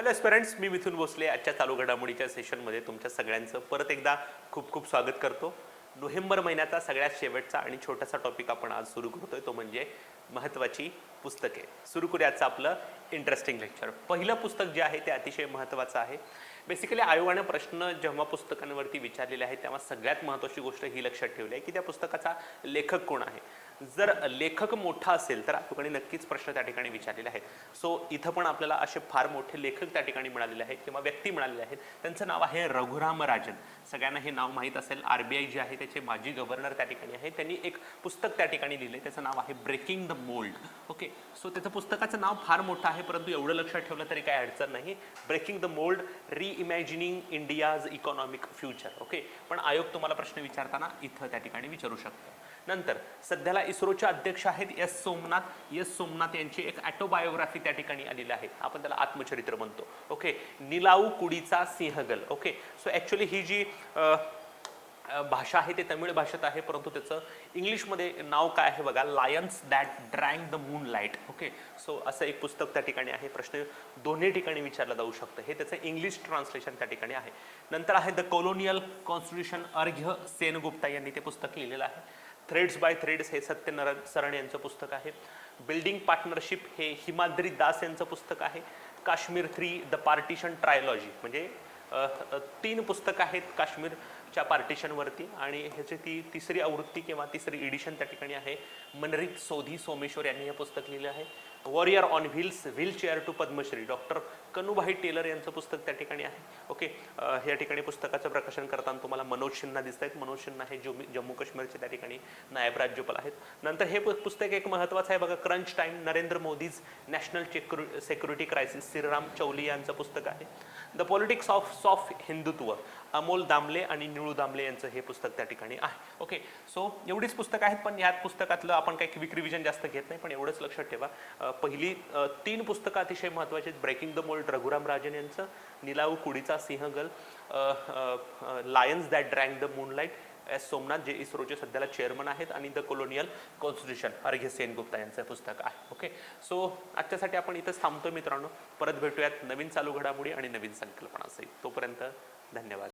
Hello एस्पेरंट्स मी मिथून भोसले. आजच्या चालू घडामोडीच्या सेशनमध्ये तुमच्या सगळ्यांचं परत एकदा खूप खूप स्वागत करतो. नोव्हेंबर महिन्याचा सगळ्यात शेवटचा आणि छोटासा टॉपिक आपण आज सुरू करतोय. तो म्हणजे महत्त्वाची पुस्तके. सुरू करूयाचं आपलं इंटरेस्टिंग लेक्चर पहिलं पुस्तक जे आहे ते अतिशय महत्त्वाचं आहे. बेसिकली आयोगाने प्रश्न जेव्हा पुस्तकांवरती विचारलेले आहेत तेव्हा सगळ्यात महत्त्वाची गोष्ट ही लक्षात ठेवली आहे की त्या पुस्तकाचा लेखक कोण आहे? जर लेखक मोठा असेल तर आयोगाने नक्कीच प्रश्न त्या ठिकाणी विचारलेले आहेत. सो इथं पण आपल्याला असे फार मोठे लेखक त्या ठिकाणी मिळालेले आहेत किंवा व्यक्ती मिळालेले आहेत. त्यांचं नाव आहे रघुराम राजन सगळ्यांना हे नाव माहीत असेल. आर बी आय जे आहे त्याचे माजी गव्हर्नर त्या ठिकाणी आहे. त्यांनी एक पुस्तक त्या ठिकाणी लिहिले त्याचं नाव आहे breaking the mould okay so त्याचं पुस्तकाचं नाव फार मोठं आहे परंतु एवढं लक्षात ठेवलं तरी काही अडचण नाही. Breaking the mould reimagining India's economic future okay पण आयोग तुम्हाला प्रश्न विचारताना इथं त्या ठिकाणी विचारू शकतो. नंतर सध्याला इस्रोचे अध्यक्ष आहेत एस सोमनाथ. एस सोमनाथ यांची एक ॲटोबायोग्राफी त्या ठिकाणी आलेली आहे. आपण त्याला आत्मचरित्र म्हणतो. ओके निलाऊ कुडीचा सिंहगल. ओके सो ॲक्च्युली ही जी भाषा आहे ते तमिळ भाषेत आहे परंतु त्याचं इंग्लिशमध्ये नाव काय आहे बघा? Lions that drank the moonlight okay so असं एक पुस्तक त्या ठिकाणी आहे. प्रश्न दोन्ही ठिकाणी विचारला जाऊ शकतं. हे त्याचं इंग्लिश ट्रान्सलेशन त्या ठिकाणी आहे. नंतर आहे द कोलोनियल कॉन्स्टिट्यूशन अर्घ्य सेनगुप्ता यांनी ते पुस्तक लिहिलेलं आहे. थ्रेड्स बाय थ्रेड्स हे सत्यनारायण सरण यांचं पुस्तक आहे. बिल्डिंग पार्टनरशिप हे हिमाद्री दास यांचं पुस्तक आहे. Kashmir three the partition trilogy म्हणजे तीन पुस्तकं आहेत काश्मीर. च्या पार्टिशनवरती आणि ह्याची ती तिसरी आवृत्ती किंवा तिसरी एडिशन त्या ठिकाणी आहे. मनरीत सोधी सोमेश्वर यांनी हे पुस्तक लिहिलं आहे. Warrior on wheels wheelchair to Padmashri. Doctor Kanubhai Taylor यांचं पुस्तक त्या ठिकाणी आहे. ओके या ठिकाणी पुस्तकाचं प्रकाशन करताना तुम्हाला मनोज सिन्हा दिसत आहेत मनोज सिन्हा हे जम्मू जम्मू काश्मीरचे त्या ठिकाणी नायब राज्यपाल आहेत. नंतर हे पु- पुस्तक एक महत्त्वाचं आहे बघा. Crunch time Narendra Modi's national securi security crisis Shriram Chauli यांचं पुस्तक आहे. The politics of soft Hindutva Amol Damle आणि निळू दामले यांचं हे पुस्तक त्या ठिकाणी आहे. ओके सो एवढीच पुस्तकं आहेत पण यात पुस्तकातलं आपण काही क्विक रिव्हिजन जास्त घेत नाही पण एवढंच लक्षात ठेवा. पहिली तीन पुस्तकं अतिशय महत्त्वाची आहेत. Breaking the mould Raghuram Rajan यांचं निलाऊ कुडीचा सिंहगल lions that drank the moonlight S Somnath जे इस्रोचे सध्याला चेअरमन आहेत आणि द कोलोनियल कॉन्स्टिट्यूशन अर्घ्य सेनगुप्ता यांचं पुस्तक आहे. ओके सो आजच्यासाठी आपण इथंच थांबतो मित्रांनो. परत भेटूयात नवीन चालू घडामोडी आणि नवीन संकल्पना सहित. तोपर्यंत धन्यवाद.